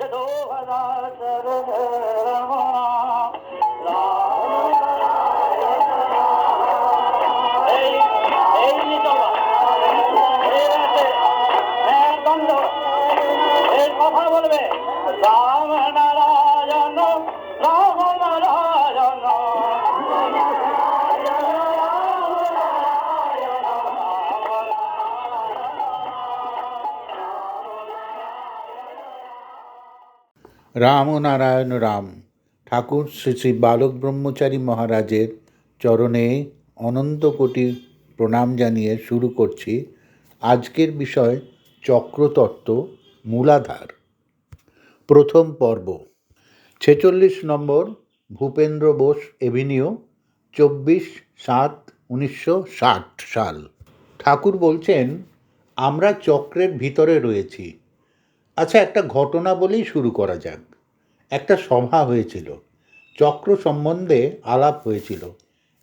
এই রাম ও নারায়ণ রাম। ঠাকুর শ্রী শ্রী বালক ব্রহ্মচারী মহারাজের চরণে অনন্ত কোটি প্রণাম জানিয়ে শুরু করছি আজকের বিষয় চক্রতত্ত্ব মূলাধার। প্রথম পর্ব। ছেচল্লিশ নম্বর, ভূপেন্দ্র বোস এভিনিউ, চব্বিশ সাত উনিশশো ষাট সাল। ঠাকুর বলছেন, আমরা চক্রের ভিতরে রয়েছি। আচ্ছা একটা ঘটনা বলেই শুরু করা যাক। একটা সভা হয়েছিল। চক্র সম্বন্ধে আলাপ হয়েছিল।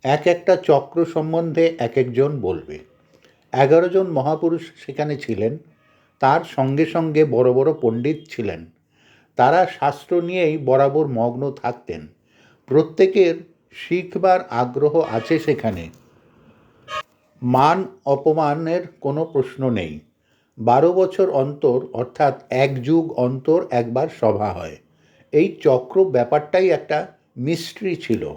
এক একটা চক্র সম্বন্ধে এক একজন বলবে। এগারো জন মহাপুরুষ সেখানে ছিলেন। তার সঙ্গে সঙ্গে বড় বড় পণ্ডিত ছিলেন। তারা শাস্ত্র নিয়েই বরাবর মগ্ন থাকতেন। প্রত্যেকের শিখবার আগ্রহ আছে সেখানে। মান, অপমানের কোনো প্রশ্ন নেই। বারো বছর অন্তর, অর্থাৎ এক যুগ অন্তর একবার সভা হয়। এই চক্র ব্যাপারটাই একটা মিস্ট্রি ছিল।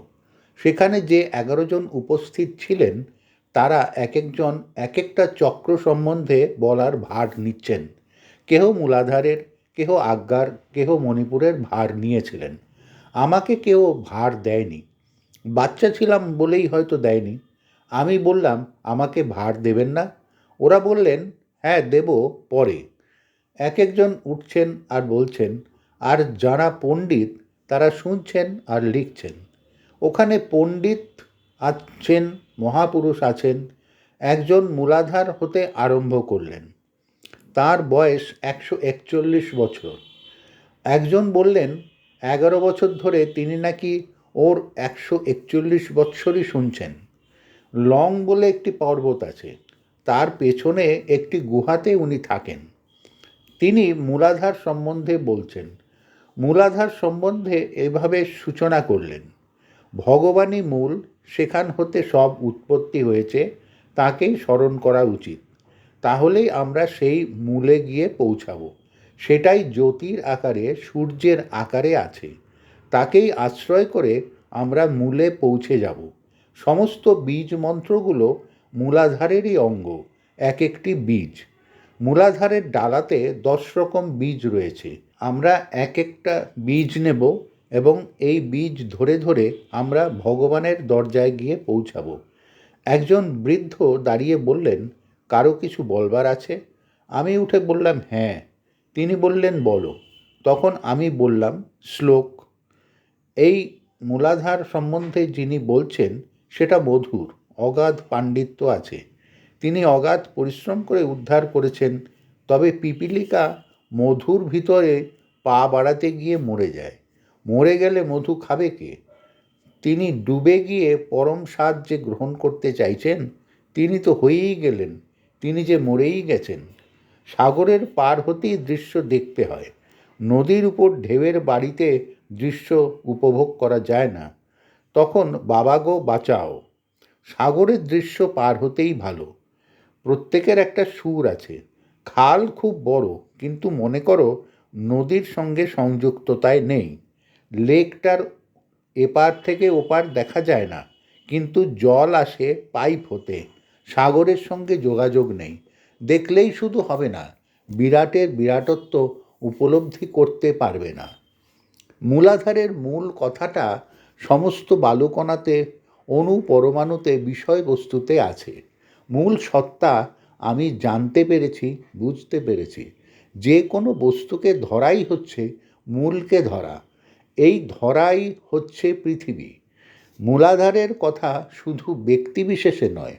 সেখানে যে এগারো জন উপস্থিত ছিলেন, তারা এক একজন এক একটা চক্র সম্বন্ধে বলার ভার নিচ্ছেন। কেহ মূলাধারের, কেহ আজ্ঞার, কেহ মণিপুরের ভার নিয়েছিলেন। আমাকে কেউ ভার দেয়নি। বাচ্চা ছিলাম বলেই হয়তো দেয়নি। আমি বললাম, আমাকে ভার দেবেন না। ওরা বললেন হ্যাঁ দেব পরে। এক একজন উঠছেন আর বলছেন, আর যারা পণ্ডিত, তারা শুনছেন আর লিখছেন। ওখানে পণ্ডিত আছেন, মহাপুরুষ আছেন। একজন মূলাধার হতে আরম্ভ করলেন। তার বয়স একশো একচল্লিশ বছর। একজন বললেন, এগারো বছর ধরে তিনি নাকি ওর একশো একচল্লিশ বৎসরই শুনছেন। লং বলে একটি পর্বত আছে। তার পেছনে একটি গুহাতে উনি থাকেন। তিনি মূলাধার সম্বন্ধে বলছেন। মূলাধার সম্বন্ধে এভাবে সূচনা করলেন। ভগবানই মূল, সেখান হতে সব উৎপত্তি হয়েছে, তাকেই স্মরণ করা উচিত। তাহলেই আমরা সেই মূলে গিয়ে পৌঁছাবো। সেটাই জ্যোতির আকারে সূর্যের আকারে আছে। তাকেই আশ্রয় করে আমরা মূলে পৌঁছে যাব। সমস্ত বীজ মন্ত্রগুলো মূলাধারেরই অঙ্গ, এক একটি বীজ। মূলাধারের ডালাতে দশ রকম বীজ রয়েছে। আমরা এক একটা বীজ নেব এবং এই বীজ ধরে ধরে আমরা ভগবানের দরজায় গিয়ে পৌঁছাবো। একজন বৃদ্ধ দাঁড়িয়ে বললেন, কারও কিছু বলবার আছে? আমি উঠে বললাম হ্যাঁ। তিনি বললেন, বলো। তখন আমি বললাম, শ্লোক। এই মূলাধার সম্বন্ধে যিনি বলছেন, সেটা মধুর। অগাধ পাণ্ডিত্য আছে। তিনি অগাধ পরিশ্রম করে উদ্ধার করেছেন, তবে পিপিলিকা মধুর ভিতরে পা বাড়াতে গিয়ে মরে যায়। মরে গেলে মধু খাবে কে? তিনি ডুবে গিয়ে পরম স্বাদ যে গ্রহণ করতে চাইছেন, তিনি তো হয়েই গেলেন, তিনি যে মরেই গেছেন। সাগরের পার হতেই দৃশ্য দেখতে হয়। নদীর উপর ঢেউয়ের বাড়িতে দৃশ্য উপভোগ করা যায় না। তখন বাবা গো বাঁচাও। সাগরের দৃশ্য পার হতেই ভালো। প্রত্যেকের একটা সুর আছে। খাল খুব বড়, কিন্তু মনে করো নদীর সঙ্গে সংযুক্ততায় নেই। লেকটার এপার থেকে ওপার দেখা যায় না, কিন্তু জল আসে পাইপ হতে। সাগরের সঙ্গে যোগাযোগ নেই। দেখলেই শুধু হবে না, বিরাটের বিরাটত্ব উপলব্ধি করতে পারবে না। মূলাধারের মূল কথাটা সমস্ত বালুকণাতে অণু পরমাণুতে বিষয়বস্তুতে আছে। মূল সত্তা আমি জানতে পেরেছি, বুঝতে পেরেছি। যে কোনো বস্তুকে ধরাই হচ্ছে মূলকে ধরা। এই ধরাই হচ্ছে পৃথিবী। মূলাধারের কথা শুধু ব্যক্তিবিশেষে নয়,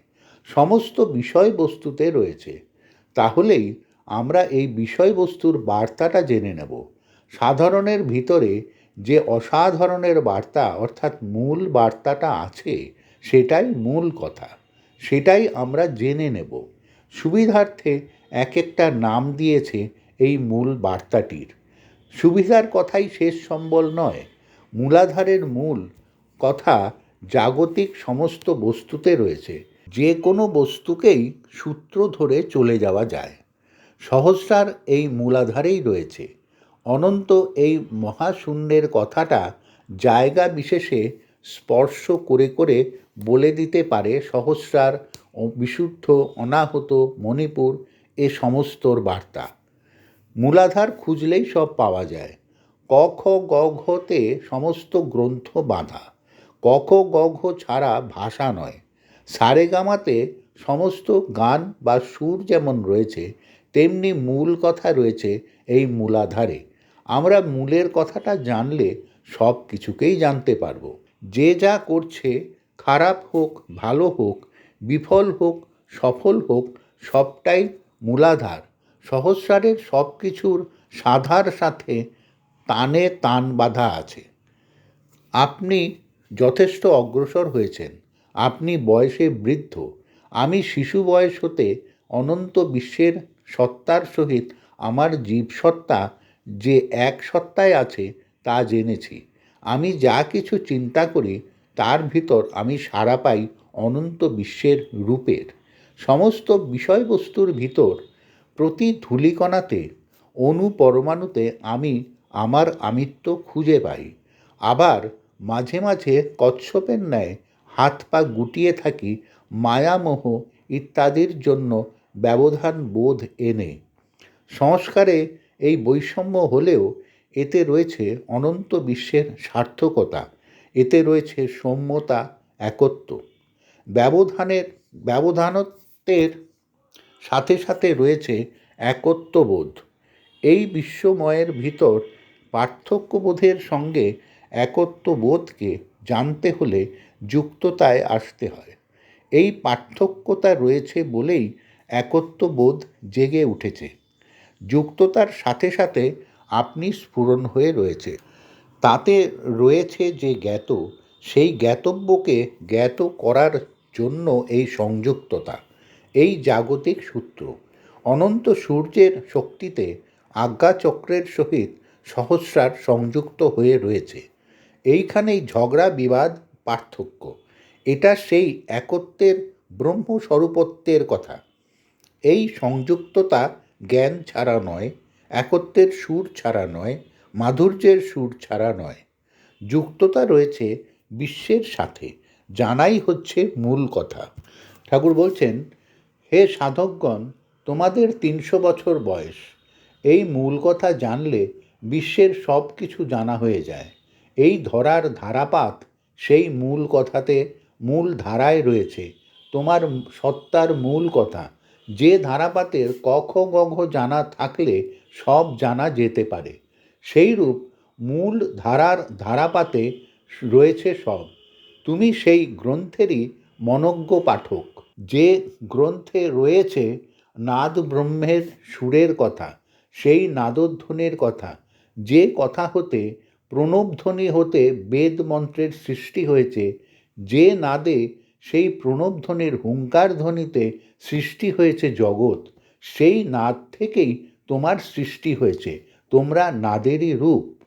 সমস্ত বিষয়বস্তুতে রয়েছে। তাহলেই আমরা এই বিষয়বস্তুর বার্তাটা জেনে নেব। সাধারণের ভিতরে যে অসাধারণের বার্তা, অর্থাৎ মূল বার্তাটা আছে, সেটাই মূল কথা। সেটাই আমরা জেনে নেব। সুবিধার্থে এক একটা নাম দিয়েছে এই মূল বার্তাটির। সুবিধার কথাই শেষ সম্বল নয়। মূলাধারের মূল কথা জাগতিক সমস্ত বস্তুতে রয়েছে। যে কোনো বস্তুকেই সূত্র ধরে চলে যাওয়া যায়। সহস্রার এই মূলাধারেই রয়েছে। অনন্ত এই মহাশূন্যের কথাটা জায়গা বিশেষে স্পর্শ করে করে বলে দিতে পারে সহস্রার বিশুদ্ধ অনাহত মণিপুর এ সমস্তর বার্তা। মূলাধার খুঁজলেই সব পাওয়া যায়। ক খ সমস্ত গ্রন্থ বাঁধা। ক খ ছাড়া ভাষা নয়। সারেগামাতে সমস্ত গান বা সুর যেমন রয়েছে, তেমনি মূল কথা রয়েছে এই মূলাধারে। আমরা মূলের কথাটা জানলে সব কিছুকেই জানতে পারব। যে যা করছে খারাপ হোক, ভালো হোক, বিফল হোক, সফল হোক, সবটাই মূলাধার। সহস্রারের সব কিছুর সাধার সাথে তানে তান বাঁধা আছে। আপনি যথেষ্ট অগ্রসর হয়েছেন। আপনি বয়সে বৃদ্ধ। আমি শিশু বয়স হতে অনন্ত বিশ্বের সত্তার সহিত আমার জীবসত্তা যে এক সত্তায় আছে তা জেনেছি। আমি যা কিছু চিন্তা করি, তার ভিতর আমি সাড়া পাই অনন্ত বিশ্বের রূপের। সমস্ত বিষয়বস্তুর ভিতর প্রতি ধূলিকণাতে অণু পরমাণুতে আমি আমার আমিত্ব খুঁজে পাই। আবার মাঝে মাঝে কচ্ছপের ন্যায় হাত পা গুটিয়ে থাকি, মায়ামোহ ইত্যাদির জন্য ব্যবধান বোধ এনে। সংস্কারে এই বৈষম্য হলেও এতে রয়েছে অনন্ত বিশ্বের সার্থকতা, এতে রয়েছে সৌম্যতা, একত্ব। ব্যবধানের, ব্যবধানত্বের সাথে সাথে রয়েছে একত্ববোধ। এই বিশ্বময়ের ভিতর পার্থক্যবোধের সঙ্গে একত্ববোধকে জানতে হলে যুক্ততায় আসতে হয়। এই পার্থক্যতা রয়েছে বলেই একত্ববোধ জেগে উঠেছে। যুক্ততার সাথে সাথে আপনি স্ফুরণ হয়ে রয়েছে। তাতে রয়েছে যে জ্ঞাত, সেই জ্ঞাতব্যকে জ্ঞাত করার জন্য এই সংযুক্ততা, এই জাগতিক সূত্র। অনন্ত সূর্যের শক্তিতে আজ্ঞাচক্রের সহিত সহস্রার সংযুক্ত হয়ে রয়েছে। এইখানেই ঝগড়া, বিবাদ, পার্থক্য, এটা সেই একত্বের ব্রহ্মস্বরূপত্বের কথা। এই সংযুক্ততা জ্ঞান ছাড়া নয়, একত্বের সুর ছাড়া নয়, মাধুর্যের সুর ছাড়া নয়। যুক্ততা রয়েছে বিশ্বের সাথে, জানাই হচ্ছে মূল কথা। ঠাকুর বলছেন, হে সাধকগণ, তোমাদের তিনশো বছর বয়স। এই মূল কথা জানলে বিশ্বের সব কিছু জানা হয়ে যায়। এই ধরার ধারাপাত সেই মূল কথাতে মূল ধারায় রয়েছে। তোমার সত্তার মূল কথা যে ধারাপাতের কখ গঘ জানা থাকলে সব জানা যেতে পারে। সেইরূপ মূল ধারার ধারাপাতে রয়েছে সব। তুমি সেই গ্রন্থেরই মনজ্ঞ পাঠক। যে গ্রন্থে রয়েছে নাদ ব্রহ্মের সুরের কথা, সেই নাদধ্বনির কথা, যে কথা হতে প্রণবধ্বনি হতে বেদ মন্ত্রের সৃষ্টি হয়েছে, যে নাদে সেই প্রণবধ্বনির হুঙ্কার ধ্বনিতে সৃষ্টি হয়েছে জগৎ। সেই নাদ থেকেই তোমার সৃষ্টি হয়েছে। তোমরা নাদেরই রূপ।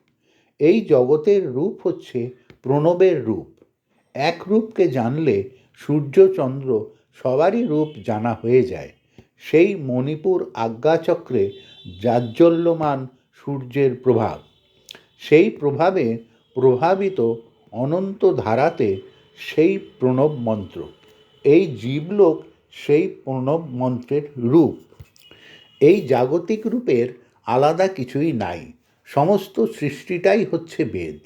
এই জগতের রূপ হচ্ছে প্রণবের রূপ। এক রূপকে জানলে সূর্য, চন্দ্র সবারই রূপ জানা হয়ে যায়। সেই মণিপুর আজ্ঞাচক্রে জাজ্জল্যমান সূর্যের প্রভাব। সেই প্রভাবে প্রভাবিত অনন্ত ধারাতে সেই প্রণব মন্ত্র। এই জীবলোক সেই প্রণব মন্ত্রের রূপ। এই জাগতিক রূপের আলাদা কিছুই নাই। সমস্ত সৃষ্টিটাই হচ্ছে বেদ।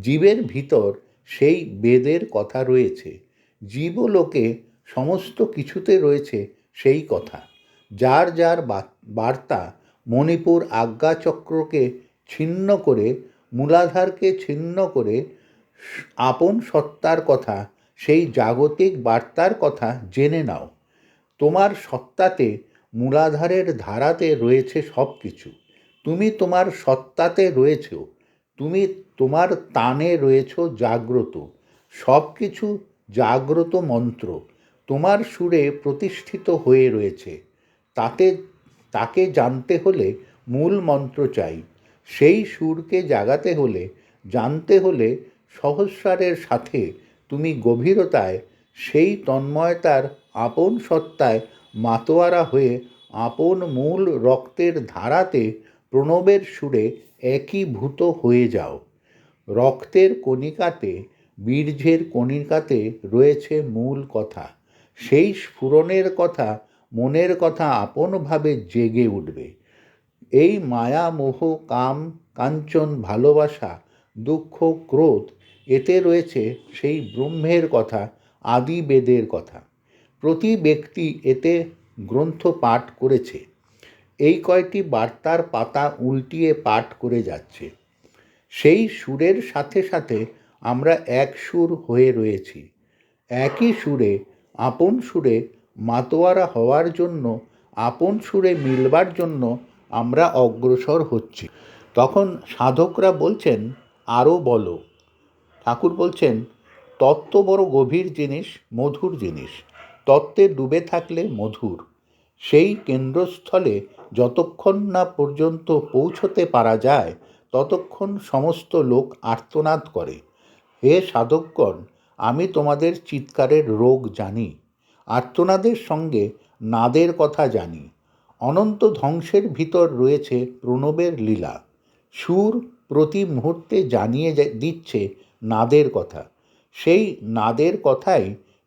জীবের ভিতর সেই বেদের কথা রয়েছে। জীবলোকে সমস্ত কিছুতে রয়েছে সেই কথা। যার যার বার্তা মণিপুর আজ্ঞাচক্রকে ছিন্ন করে, মূলাধারকে ছিন্ন করে আপন সত্তার কথা, সেই জাগতিক বার্তার কথা জেনে নাও। তোমার সত্তাতে মূলাধারের ধারাতে রয়েছে সব কিছু তুমি তোমার সত্তাতে রয়েছ। তুমি তোমার তানে রয়েছ জাগ্রত। সব কিছু জাগ্রত মন্ত্র। তোমার সুরে প্রতিষ্ঠিত হয়ে রয়েছে। তাতে, তাকে জানতে হলে মূল মন্ত্র চাই। সেই সুরকে জাগাতে হলে, জানতে হলে সহস্রারের সাথে তুমি গভীরতায়, সেই তন্ময়তার আপন সত্তায় মাতোয়ারা হয়ে আপন মূল রক্তের ধারাতে প্রণবের সুরে একীভূত হয়ে যাও। রক্তের কণিকাতে, বীর্যের কণিকাতে রয়েছে মূল কথা। সেই স্ফুরণের কথা, মনের কথা আপনভাবে জেগে উঠবে। এই মায়া মোহ কাম, কাঞ্চন, ভালোবাসা, দুঃখ, ক্রোধ এতে রয়েছে সেই ব্রহ্মের কথা আদি বেদের কথা। প্রতি ব্যক্তি এতে গ্রন্থ পাঠ করেছে। এই কয়টি বার্তার পাতা উল্টিয়ে পাঠ করে যাচ্ছে। সেই সুরের সাথে সাথে আমরা এক সুর হয়ে রয়েছি। একই সুরে, আপন সুরে মাতোয়ারা হওয়ার জন্য, আপন সুরে মিলবার জন্য আমরা অগ্রসর হচ্ছি। তখন সাধকরা বলছেন আরও বলো। ঠাকুর বলছেন, তত্ত্ব বড় গভীর জিনিস, মধুর জিনিস। তত্ত্বে ডুবে থাকলে মধুর। সেই কেন্দ্রস্থলে যতক্ষণ না পর্যন্ত পৌঁছতে পারা যায়, ততক্ষণ সমস্ত লোক আর্তনাদ করে। হে সাধকগণ, আমি তোমাদের চিৎকারের রোগ জানি, আর্তনাদের সঙ্গে নাদের কথা জানি। অনন্ত ধ্বংসের ভিতর রয়েছে প্রণবের লীলা। সুর প্রতি মুহূর্তে জানিয়ে দিচ্ছে নাদের কথা। সেই নাদের কথাই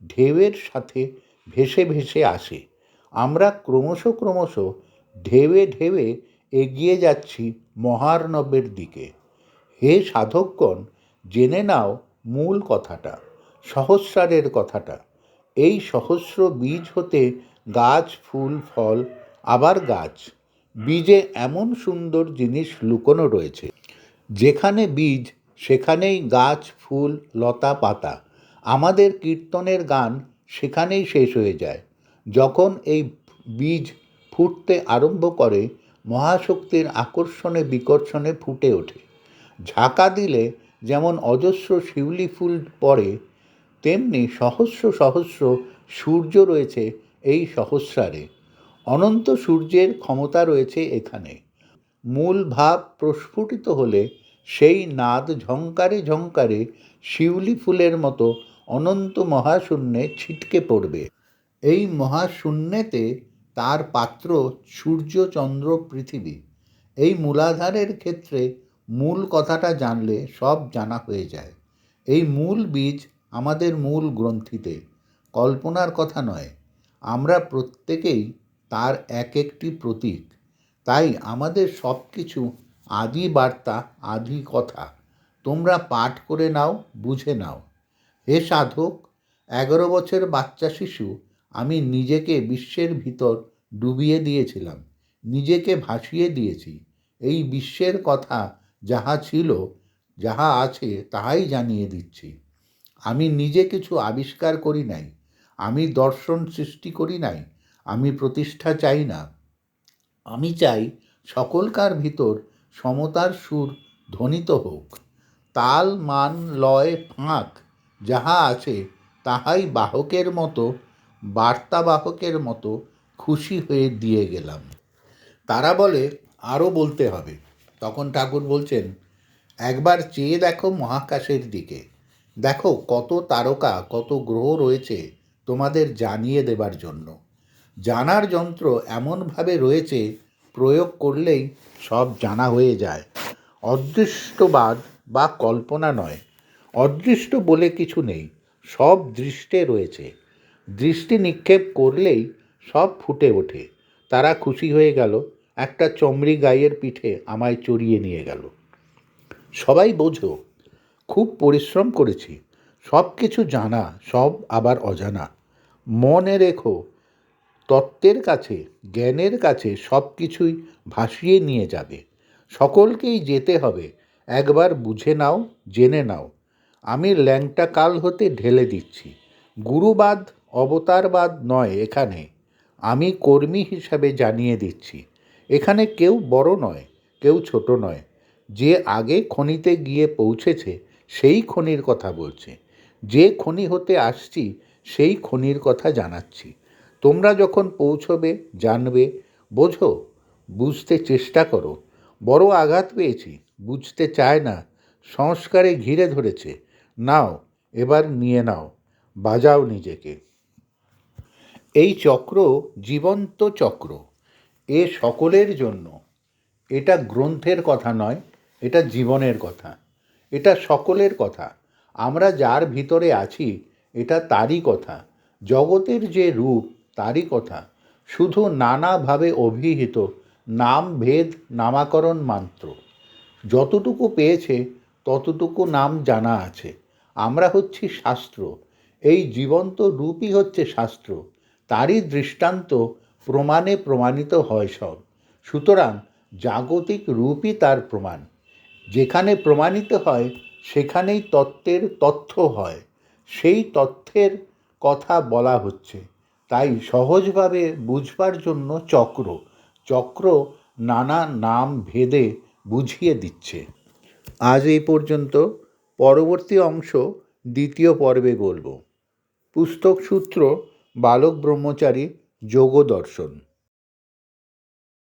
ঢেউয়ের সাথে ভেসে ভেসে আসে। আমরা ক্রমশ ক্রমশ ঢেউয়ে ঢেউয়ে এগিয়ে যাচ্ছি মহার্ণবের দিকে। হে সাধকগণ, জেনে নাও মূল কথাটা, সহস্রারের কথাটা। এই সহস্র বীজ হতে গাছ, ফুল, ফল, আবার গাছ। বীজে এমন সুন্দর জিনিস লুকোনো রয়েছে, যেখানে বীজ সেখানেই গাছ, ফুল, লতা, পাতা। আমাদের কীর্তনের গান সেখানেই শেষ হয়ে যায়। যখন এই বীজ ফুটতে আরম্ভ করে, মহাশক্তির আকর্ষণে বিকর্ষণে ফুটে ওঠে। ঝাঁকা দিলে যেমন অজস্র শিউলি ফুল পড়ে, তেমনি সহস্র সহস্র সূর্য রয়েছে এই সহস্রারে। অনন্ত সূর্যের ক্ষমতা রয়েছে এখানে। মূল ভাব প্রস্ফুটিত হলে সেই নাদ ঝংকারে ঝংকারে শিউলি ফুলের মতো অনন্ত মহাশূন্যে ছিটকে পড়বে। এই মহাশূন্যেতে তার পাত্র সূর্য চন্দ্র পৃথিবী। এই মূলাধারের ক্ষেত্রে মূল কথাটা জানলে সব জানা হয়ে যায়। এই মূল বীজ আমাদের মূল গ্রন্থিতে। কল্পনার কথা নয়। আমরা প্রত্যেকেই তার এক একটি প্রতীক। তাই আমাদের সব কিছু আদি বার্তা, আদি কথা। তোমরা পাঠ করে নাও, বুঝে নাও। হে সাধক, এগারো বছর বাচ্চা শিশু, আমি নিজেকে বিশ্বের ভিতর ডুবিয়ে দিয়েছিলাম, নিজেকে ভাসিয়ে দিয়েছি। এই বিশ্বের কথা যাহা ছিল, যাহা আছে তাহাই জানিয়ে দিচ্ছি। আমি নিজে কিছু আবিষ্কার করি নাই, আমি দর্শন সৃষ্টি করি নাই, আমি প্রতিষ্ঠা চাই না। আমি চাই সকলকার ভিতর সমতার সুর ধ্বনিত হোক, তাল মান লয় ফাঁক, যাহা আছে তাহাই বাহকের মতো বার্তাবাহকের মতো খুশি হয়ে দিয়ে গেলাম। তারা বলে আরও বলতে হবে। তখন ঠাকুর বলছেন, একবার চেয়ে দেখো মহাকাশের দিকে। দেখো কত তারকা, কত গ্রহ রয়েছে তোমাদের জানিয়ে দেবার জন্য। জানার যন্ত্র এমনভাবে রয়েছে প্রয়োগ করলেই সব জানা হয়ে যায়। অদৃষ্টবাদ বা কল্পনা নয়। অদৃষ্ট বলে কিছু নেই, সব দৃষ্টে রয়েছে। দৃষ্টি নিক্ষেপ করলেই সব ফুটে ওঠে। তারা খুশি হয়ে গেল, একটা চমড়ি গায়ের পিঠে আমায় চড়িয়ে নিয়ে গেল। সবাই বোঝো, খুব পরিশ্রম করেছি। সব কিছু জানা, সব আবার অজানা। মনে রেখো তত্ত্বের কাছে, জ্ঞানের কাছে সব কিছুই ভাসিয়ে নিয়ে যাবে। সকলকেই যেতে হবে। একবার বুঝে নাও, জেনে নাও। আমি ল্যাংটা কাল হতে ঢেলে দিচ্ছি। গুরুবাদ, অবতারবাদ নয় এখানে। আমি কর্মী হিসাবে জানিয়ে দিচ্ছি। এখানে কেউ বড় নয়, কেউ ছোট নয়। যে আগে খনিতে গিয়ে পৌঁছেছে, সেই খনির কথা বলছে। যে খনি হতে আসছি, সেই খনির কথা জানাচ্ছি। তোমরা যখন পৌঁছবে, জানবে, বোঝো, বুঝতে চেষ্টা করো। বড় আঘাত পেয়েছি, বুঝতে চায় না, সংস্কারে ঘিরে ধরেছে। নাও, এবার নিয়ে নাও, বাজাও নিজেকে। এই চক্র জীবন্ত চক্র, এ সকলের জন্য। এটা গ্রন্থের কথা নয়, এটা জীবনের কথা। এটা সকলের কথা। আমরা যার ভিতরে আছি, এটা তারই কথা। জগতের যে রূপ তারই কথা। শুধু নানাভাবে অভিহিত, নাম ভেদ, নামাকরণ মাত্র। যতটুকু পেয়েছে, ততটুকু নাম জানা আছে। আমরা হচ্ছি শাস্ত্র। এই জীবন্ত রূপই হচ্ছে শাস্ত্র। তারই দৃষ্টান্ত প্রমাণে প্রমাণিত হয় সব। সুতরাং জাগতিক রূপই তার প্রমাণ। যেখানে প্রমাণিত হয়, সেখানেই তত্ত্বের তথ্য হয়। সেই তথ্যের কথা বলা হচ্ছে। তাই সহজভাবে বুঝবার জন্য চক্র চক্র নানা নাম ভেদে বুঝিয়ে দিচ্ছে। আজ এই পর্যন্ত। পরবর্তী অংশ দ্বিতীয় পর্বে বলব। পুস্তক সূত্র, বালক ব্রহ্মচারী যোগ দর্শন